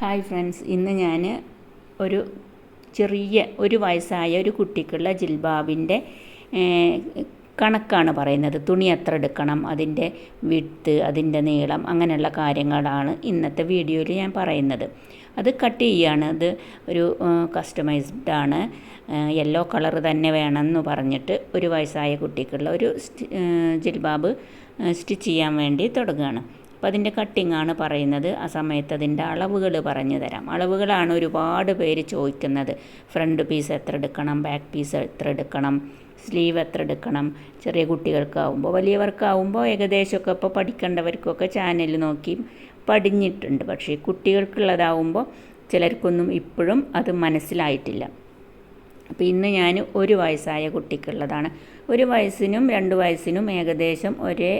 Hi friends ഇന്ന് ഞാൻ ഒരു ചെറിയ ഒരു വയസ്സായ ഒരു കുട്ടിക്കുള്ള ജിൽബാബിന്റെ കണക്കാണ് പറയുന്നത്. തുണി എത്ര എടുക്കണം അതിന്റെ വിട്ട് അതിന്റെ നീളം അങ്ങനെയുള്ള കാര്യങ്ങളാണ് ഇന്നത്തെ വീഡിയോയിൽ ഞാൻ പറയുന്നത്. അത് കട്ട് ചെയ്യുകയാണ് അത് ഒരു കസ്റ്റമൈസ്ഡ് ആണ്. യെല്ലോ കളർ തന്നെ വേണമെന്ന് പറഞ്ഞിട്ട് ഒരു വയസ്സായ കുട്ടിക്കുള്ള ഒരു ജിൽബാബ് സ്റ്റിച്ച് ചെയ്യാൻ വേണ്ടി തുടങ്ങുകയാണ്. അപ്പോൾ അതിന്റെ കട്ടിങ്ങാണ് പറയുന്നത്. ആ സമയത്ത് അതിന്റെ അളവുകൾ പറഞ്ഞു തരാം. അളവുകളാണ് ഒരുപാട് പേര് ചോദിക്കുന്നത്. ഫ്രണ്ട് പീസ് എത്ര എടുക്കണം ബാക്ക് പീസ് എത്ര എടുക്കണം സ്ലീവ് എത്ര എടുക്കണം ചെറിയ കുട്ടികൾക്കാവുമ്പോൾ വലിയവർക്കാവുമ്പോൾ ഏകദേശമൊക്കെ ഇപ്പോൾ പഠിക്കേണ്ടവർക്കൊക്കെ ചാനൽ നോക്കി പഠിഞ്ഞിട്ടുണ്ട്. പക്ഷേ കുട്ടികൾക്കുള്ളതാവുമ്പോൾ ചിലർക്കൊന്നും ഇപ്പോഴും അത് മനസ്സിലായിട്ടില്ല. അപ്പോൾ ഇന്ന് ഞാൻ ഒരു വയസ്സായ കുട്ടിക്കുള്ളതാണ്. ഒരു വയസ്സിനും രണ്ട് വയസ്സിനും ഏകദേശം ഒരേ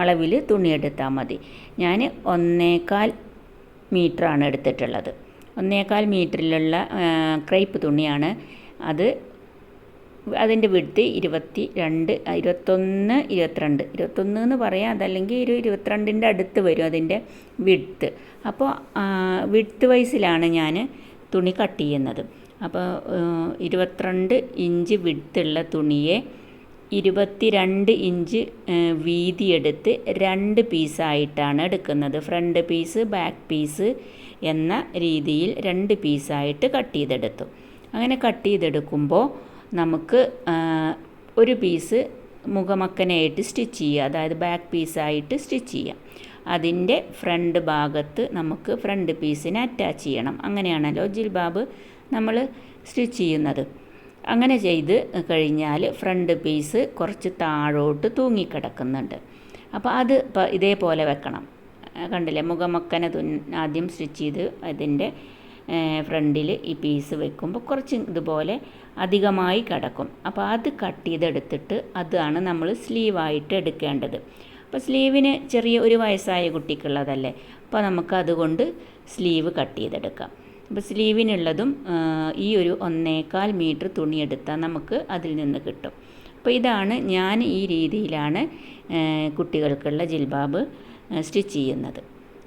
അളവിൽ തുണിയെടുത്താൽ മതി. ഞാൻ ഒന്നേകാൽ മീറ്ററാണ് എടുത്തിട്ടുള്ളത്. ഒന്നേകാൽ മീറ്ററിലുള്ള ക്രൈപ്പ് തുണിയാണ്. അത് അതിന്റെ വിടുത്ത് ഇരുപത്തി രണ്ട് ഇരുപത്തൊന്ന് ഇരുപത്തിരണ്ട്. ഇരുപത്തൊന്ന് എന്ന് പറയാം അതല്ലെങ്കിൽ ഒരു ഇരുപത്തിരണ്ടിന്റെ അടുത്ത് വരും അതിന്റെ വിടുത്ത് അപ്പോൾ വിടുത്ത് വൈസിലാണ് ഞാൻ തുണി കട്ട് ചെയ്യുന്നത്. അപ്പോൾ ഇരുപത്തിരണ്ട് ഇഞ്ച് വിടുത്തുള്ള തുണിയെ ഇരുപത്തിരണ്ട് ഇഞ്ച് വീതിയെടുത്ത് രണ്ട് പീസായിട്ടാണ് എടുക്കുന്നത്. ഫ്രണ്ട് പീസ് ബാക്ക് പീസ് എന്ന രീതിയിൽ രണ്ട് പീസായിട്ട് കട്ട് ചെയ്തെടുത്തു. അങ്ങനെ കട്ട് ചെയ്തെടുക്കുമ്പോൾ നമുക്ക് ഒരു പീസ് മുഖമക്കനായിട്ട് സ്റ്റിച്ച് ചെയ്യുക. അതായത് ബാക്ക് പീസായിട്ട് സ്റ്റിച്ച് ചെയ്യാം. അതിന്റെ ഫ്രണ്ട് ഭാഗത്ത് നമുക്ക് ഫ്രണ്ട് പീസിനെ അറ്റാച്ച് ചെയ്യണം. അങ്ങനെയാണല്ലോ ജിൽബാബ് നമ്മൾ സ്റ്റിച്ച് ചെയ്യുന്നത്. അങ്ങനെ ചെയ്ത് കഴിഞ്ഞാൽ ഫ്രണ്ട് പീസ് കുറച്ച് താഴോട്ട് തൂങ്ങിക്കിടക്കുന്നുണ്ട്. അപ്പോൾ അത് ഇതേപോലെ വെക്കണം. കണ്ടില്ലേ? മുഖമക്കനെ തുൻ ആദ്യം സ്റ്റിച്ച് ചെയ്ത് അതിന്റെ ഫ്രണ്ടിൽ ഈ പീസ് വെക്കുമ്പോൾ കുറച്ച് ഇതുപോലെ അധികമായി കിടക്കും. അപ്പോൾ അത് കട്ട് ചെയ്തെടുത്തിട്ട് അതാണ് നമ്മൾ സ്ലീവായിട്ട് എടുക്കേണ്ടത്. അപ്പോൾ സ്ലീവിന് ചെറിയ ഒരു വയസ്സായ കുട്ടിക്കുള്ളതല്ലേ? അപ്പോൾ നമുക്ക് അതുകൊണ്ട് സ്ലീവ് കട്ട് ചെയ്തെടുക്കാം. അപ്പോൾ സ്ലീവിനുള്ളതും ഈ ഒരു ഒന്നേകാൽ മീറ്റർ തുണിയെടുത്താൽ നമുക്ക് അതിൽ നിന്ന് കിട്ടും. അപ്പോൾ ഇതാണ് ഞാൻ ഈ രീതിയിലാണ് കുട്ടികൾക്കുള്ള ജിൽബാബ് സ്റ്റിച്ച് ചെയ്യുന്നത്.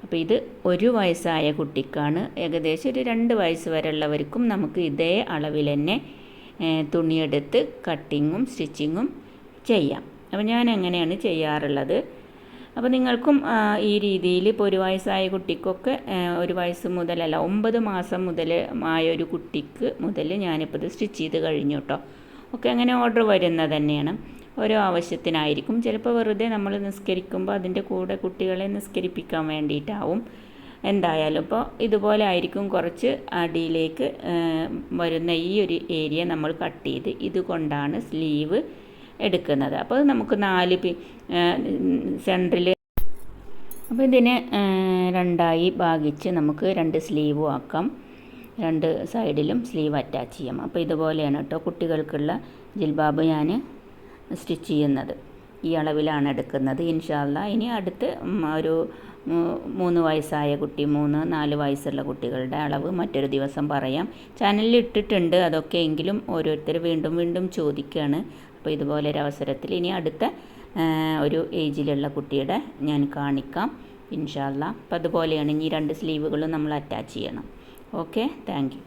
അപ്പോൾ ഇത് ഒരു വയസ്സായ കുട്ടിക്കാണ്. ഏകദേശം ഒരു രണ്ട് വയസ്സ് വരെയുള്ളവർക്കും നമുക്ക് ഇതേ അളവിൽ തന്നെ തുണിയെടുത്ത് കട്ടിങ്ങും സ്റ്റിച്ചിങ്ങും ചെയ്യാം. അപ്പോൾ ഞാൻ എങ്ങനെയാണ് ചെയ്യാറുള്ളത്. അപ്പോൾ നിങ്ങൾക്കും ഈ രീതിയിൽ ഇപ്പോൾ ഒരു വയസ്സായ കുട്ടിക്കൊക്കെ ഒരു വയസ്സ് മുതലല്ല ഒമ്പത് മാസം മുതൽ ആയ ഒരു കുട്ടിക്ക് മുതൽ ഞാനിപ്പോൾ ഇത് സ്റ്റിച്ച് ചെയ്ത് കഴിഞ്ഞു കേട്ടോ ഒക്കെ അങ്ങനെ ഓർഡർ വരുന്നത് തന്നെയാണ്. ഓരോ ആവശ്യത്തിനായിരിക്കും. ചിലപ്പോൾ വെറുതെ നമ്മൾ നിസ്കരിക്കുമ്പോൾ അതിന്റെ കൂടെ കുട്ടികളെ നിസ്കരിപ്പിക്കാൻ വേണ്ടിയിട്ടാവും. എന്തായാലും ഇപ്പോൾ ഇതുപോലെ ആയിരിക്കും കുറച്ച് അടിയിലേക്ക് വരുന്ന ഈ ഒരു ഏരിയ നമ്മൾ കട്ട് ചെയ്ത് ഇതുകൊണ്ടാണ് സ്ലീവ് എടുക്കുന്നത്. അപ്പോൾ നമുക്ക് നാല് സെന്ററിൽ അപ്പോൾ ഇതിനെ രണ്ടായി ഭാഗിച്ച് നമുക്ക് രണ്ട് സ്ലീവും ആക്കാം. രണ്ട് സൈഡിലും സ്ലീവ് അറ്റാച്ച് ചെയ്യാം. അപ്പോൾ ഇതുപോലെയാണ് കേട്ടോ കുട്ടികൾക്കുള്ള ജിൽബാബ് ഞാൻ സ്റ്റിച്ച് ചെയ്യുന്നത്. ഈ അളവിലാണ് എടുക്കുന്നത്. ഇൻഷാല്ല ഇനി അടുത്ത് ഒരു മൂന്ന് വയസ്സായ കുട്ടി മൂന്ന് നാല് വയസ്സുള്ള കുട്ടികളുടെ അളവ് മറ്റൊരു ദിവസം പറയാം. ചാനലിൽ ഇട്ടിട്ടുണ്ട് അതൊക്കെ എങ്കിലും ഓരോരുത്തർ വീണ്ടും വീണ്ടും ചോദിക്കുകയാണ് അപ്പോൾ ഇതുപോലെ ഒരു അവസരത്തിൽ ഇനി അടുത്ത ഒരു ഏജിലുള്ള കുട്ടിയുടെ ഞാൻ കാണിക്കാം. ഇൻഷാല്ല അപ്പോൾ അതുപോലെയാണ് ഇനി രണ്ട് സ്ലീവുകളും നമ്മൾ അറ്റാച്ച് ചെയ്യണം. ഓക്കെ? താങ്ക്